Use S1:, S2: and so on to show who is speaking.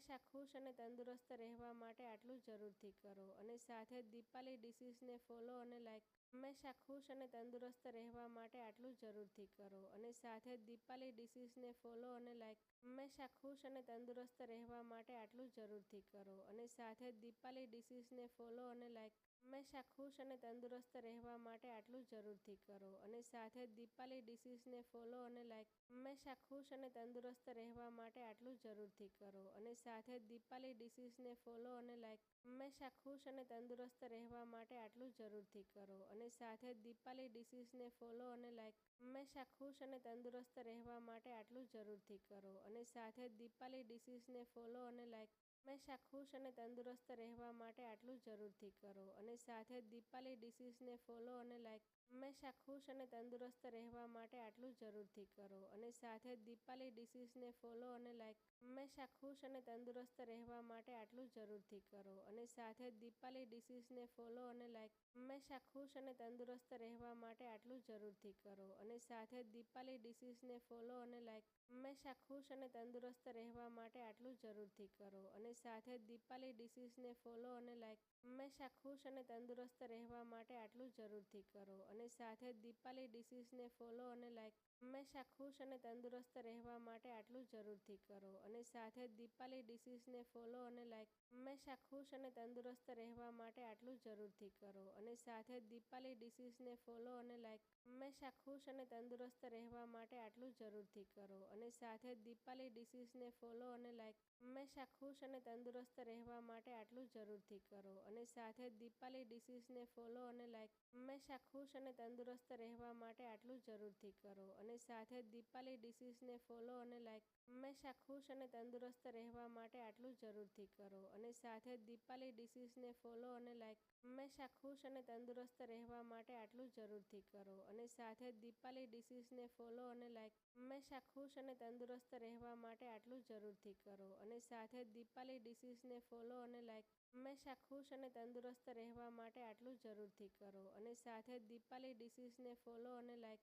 S1: હંમેશા ખુશ અને તંદુરસ્ત રહેવા માટે આટલું જરૂરથી કરો. અને સાથે દીપાલી ડિશિસને ફોલો અને લાઈક હંમેશા ખુશ અને તંદુરસ્ત રહેવા માટે આટલું જરૂરથી કરો. અને સાથે દીપાલી ડિસીઝને ફોલો અને લાઈક હંમેશા ખુશ અને તંદુરસ્ત રહેવા માટે આટલું જરૂરથી કરો. અને સાથે દીપાલી ડિસીઝને ફોલો અને લાઈક હંમેશા ખુશ અને તંદુરસ્ત રહેવા માટે આટલું જરૂરથી કરો. અને સાથે દીપાલી ડિસીઝને ફોલો અને લાઈક હંમેશા ખુશ અને તંદુરસ્ત રહેવા માટે આટલું જરૂરથી કરો. અને સાથે દીપાલી ડિસીઝને ફોલો અને લાઈક હંમેશા ખુશ અને તંદુરસ્ત રહેવા માટે આટલું જરૂરથી કરો. અને સાથે દીપાલી ડિસીઝને ફોલો અને લાઈક. હંમેશા ખુશ અને તંદુરસ્ત રહેવા માટે આટલું જરૂરથી કરો. અને સાથે દીપાલી ડિસીઝને ફોલો અને લાઈક. હંમેશા ખુશ અને તંદુરસ્ત રહેવા માટે આટલું જરૂરથી કરો. અને સાથે દીપાલી ડિસીઝને ફોલો અને લાઈક હંમેશા ખુશ અને તંદુરસ્ત રહેવા માટે આટલું જરૂરથી કરો. અને સાથે દીપાલી ડિસીઝને ફોલો અને લાઈક હંમેશા ખુશ અને તંદુરસ્ત રહેવા માટે આટલું જરૂરથી કરો. અને સાથે દીપાલી ડિસીઝને ફોલો અને લાઈક હંમેશા ખુશ અને તંદુરસ્ત રહેવા માટે આટલું જરૂરથી કરો. અને સાથે દીપાલી ડિસીઝને ફોલો અને લાઈક હંમેશા ખુશ અને તંદુરસ્ત રહેવા માટે આટલું જરૂરથી કરો. અને સાથે દીપાલી ડિસીઝને ફોલો અને લાઈક હંમેશા ખુશ અને તંદુરસ્ત રહેવા માટે આટલું જરૂરથી કરો. અને સાથે દીપાલી ડિસીઝને ફોલો અને લાઈક હંમેશા ખુશ અને તંદુરસ્ત રહેવા માટે આટલું જરૂરથી કરો. અને સાથે દીપાલી ડિસીઝને ફોલો અને લાઈક હંમેશા ખુશ અને તંદુરસ્ત રહેવા માટે આટલું જરૂરથી કરો. અને સાથે દીપાલી ડિસીઝને ફોલો અને લાઈક હંમેશા ખુશ અને તંદુરસ્ત રહેવા માટે આટલું જરૂરથી કરો. અને સાથે દીપાલી ડિસીઝને ફોલો અને લાઇક હંમેશા ખુશ અને તંદુરસ્ત રહેવા માટે આટલું જરૂરથી કરો. અને સાથે દીપાલી ડિસીઝને ફોલો અને લાઇક હંમેશા ખુશ અને તંદુરસ્ત રહેવા માટે આટલું જરૂરથી કરો. અને સાથે દીપાલી ડિસીઝને ફોલો અને લાઇક હંમેશા ખુશ અને તંદુરસ્ત રહેવા માટે આટલું જરૂરથી કરો. અને સાથે દીપાલી ડિસીઝને ફોલો અને લાઇક હંમેશા ખુશ અને તંદુરસ્ત રહેવા માટે આટલું જરૂરથી કરો. અને સાથે દીપાલી ડિસીઝને ફોલો અને લાઇક હંમેશા ખુશ અને તંદુરસ્ત રહેવા માટે આટલું જરૂરથી કરો. અને સાથે દીપાલી ડિસીઝને ફોલો અને લાઈક. હંમેશા ખુશ અને તંદુરસ્ત રહેવા માટે આટલું જરૂરથી કરો. અને સાથે દીપાલી ડિસીઝને ફોલો અને લાઈક.